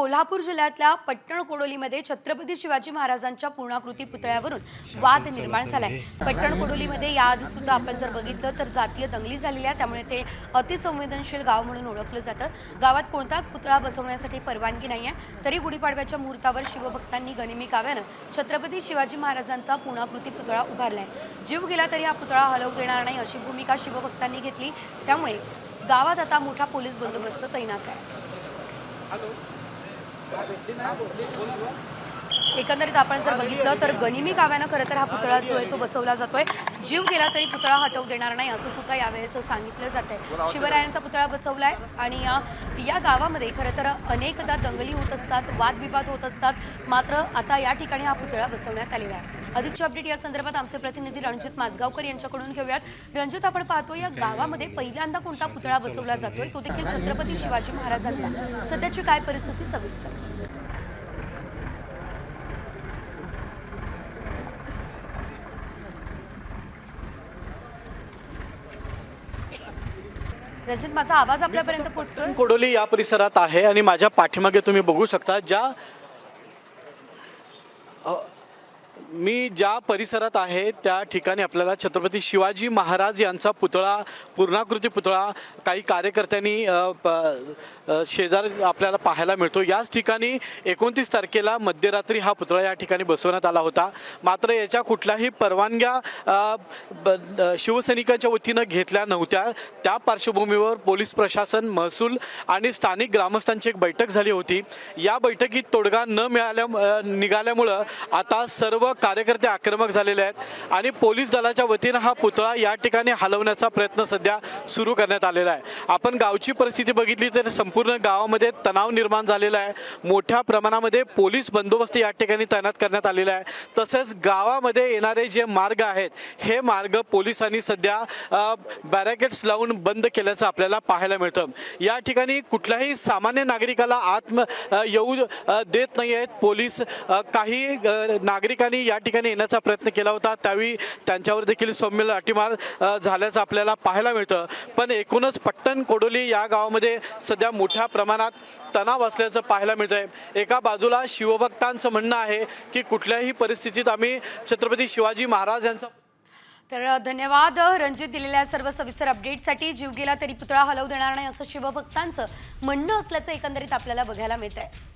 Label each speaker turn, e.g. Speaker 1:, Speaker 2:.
Speaker 1: कोल्हापूर जिल्ह्यातल्या पट्टण कोडोलीमध्ये छत्रपती शिवाजी महाराजांच्या पूर्णाकृती पुतळ्यावरून वाद निर्माण झालाय. पट्टण कोडोलीमध्ये याआधी सुद्धा आपण जर बघितलं तर जातीय दंगली झालेल्या त्यामुळे ते अतिसंवेदनशील गाव म्हणून ओळखलं जातं. गावात कोणताच पुतळा बसवण्यासाठी परवानगी नाही आहे. तरी गुढीपाडव्याच्या मुहूर्तावर शिवभक्तांनी गनिमी काव्यानं छत्रपती शिवाजी महाराजांचा पूर्णाकृती पुतळा उभारलाय. जीव गेला तरी हा पुतळा हलवू देणार नाही अशी भूमिका शिवभक्तांनी घेतली. त्यामुळे गावात आता मोठा पोलीस बंदोबस्त तैनात आहे. एकंदरीत आपण जर बघितलं तर गनिमी काव्यानं खरं तर हा पुतळा जो आहे तो बसवला जातोय. जीव गेला तरी पुतळा हटवू देणार नाही असं सुद्धा यावेळेस सांगितलं जात आहे शिवरायांचा पुतळा बसवलाय आणि या गावामध्ये खरं तर अनेकदा दंगली होत असतात वादविवाद होत असतात. मात्र आता या ठिकाणी हा पुतळा बसवण्यात आलेला आहे. अधिकची अपडेट या संदर्भात आमचे प्रतिनिधी रणजित माझगावकर यांच्याकडून घेऊयात. रणजित आपण पाहतो या गावामध्ये पहिल्यांदा कोणता पुतळा बसवला जातोय? तो देखील छत्रपती शिवाजी महाराजांचा. सध्याची काय परिस्थिती सविस्तर? माझा आवाज आपल्यापर्यंत
Speaker 2: कोडोली या परिसरात आहे आणि माझ्या पाठीमागे तुम्ही बघू शकता ज्या मी ज्या परिसरात आहे त्या ठिकाणी आपल्याला छत्रपती शिवाजी महाराज यांचा पुतळा पूर्णाकृती पुतळा काही कार्यकर्त्यांनी प- शेजार आपल्याला पाहायला मिळतो. याच ठिकाणी एकोणतीस तारखेला मध्यरात्री हा पुतळा या ठिकाणी बसवण्यात आला होता. मात्र याच्या कुठल्याही परवानग्या ब- शिवसैनिकांच्या वतीनं घेतल्या नव्हत्या. त्या पार्श्वभूमीवर पोलीस प्रशासन महसूल आणि स्थानिक ग्रामस्थांची एक बैठक झाली होती. या बैठकीत तोडगा न मिळाल्या निघाल्यामुळं आता सर्व कार्यकर्ते आक्रमक झालेले आहेत आणि पोलीस दलाच्या वतीनं हा पुतळा या ठिकाणी हलवण्याचा प्रयत्न सध्या सुरू करण्यात आलेला आहे. आपण गावची परिस्थिती बघितली तर संपूर्ण गावामध्ये तणाव निर्माण झालेला आहे. मोठ्या प्रमाणामध्ये पोलीस बंदोबस्त या ठिकाणी तैनात करण्यात आलेला आहे. तसेच गावामध्ये येणारे जे मार्ग आहेत हे मार्ग पोलिसांनी सध्या बॅरिकेड्स लावून बंद केल्याचं आपल्याला पाहायला मिळतं. या ठिकाणी कुठल्याही सामान्य नागरिकाला आत्म येऊ देत नाही आहेत पोलीस काही नागरिकांनी नागरिकांनी या ठिकाणी येण्याचा प्रयत्न केला होता. त्यावेळी त्यांच्यावर देखील सौम्य लाठीमार झाल्याचं आपल्याला पाहायला मिळतं. पण एकूणच पट्टण कोडोली या गावामध्ये सध्या मोठ्या प्रमाणात तणाव असल्याचं पाहायला मिळतंय. आहे एका बाजूला शिवभक्तांचं म्हणणं आहे की कुठल्याही परिस्थितीत आम्ही छत्रपती शिवाजी महाराज यांचा
Speaker 1: तर धन्यवाद रणजित दिलेल्या सर्व सविस्तर अपडेटसाठी जीव गेला तरी पुतळा हलवू देणार नाही असं शिवभक्तांचं म्हणणं असल्याचं एकंदरीत आपल्याला बघायला मिळत आहे